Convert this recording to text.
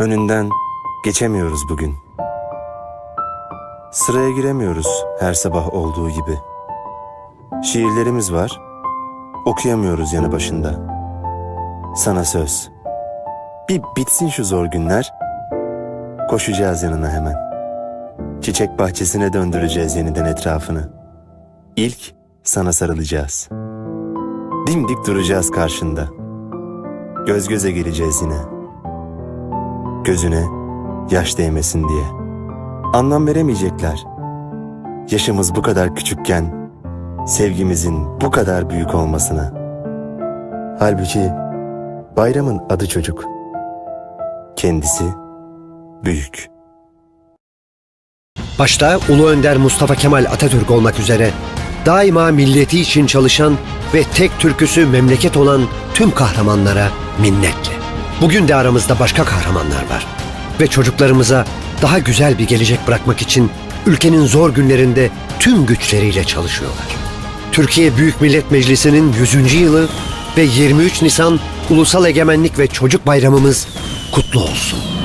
Önünden geçemiyoruz bugün. Sıraya giremiyoruz her sabah olduğu gibi. Şiirlerimiz var, okuyamıyoruz yanı başında. Sana söz. Bir bitsin şu zor günler, koşacağız yanına hemen. Çiçek bahçesine döndüreceğiz yeniden etrafını. İlk sana sarılacağız. Dimdik duracağız karşında. Göz göze geleceğiz yine. Gözüne yaş değmesin diye. Anlam veremeyecekler. Yaşımız bu kadar küçükken sevgimizin bu kadar büyük olmasına. Halbuki bayramın adı çocuk. Kendisi büyük. Başta Ulu Önder Mustafa Kemal Atatürk olmak üzere daima milleti için çalışan ve tek türküsü memleket olan tüm kahramanlara minnetle. Bugün de aramızda başka kahramanlar var ve çocuklarımıza daha güzel bir gelecek bırakmak için ülkenin zor günlerinde tüm güçleriyle çalışıyorlar. Türkiye Büyük Millet Meclisi'nin 100. yılı ve 23 Nisan Ulusal Egemenlik ve Çocuk Bayramımız kutlu olsun.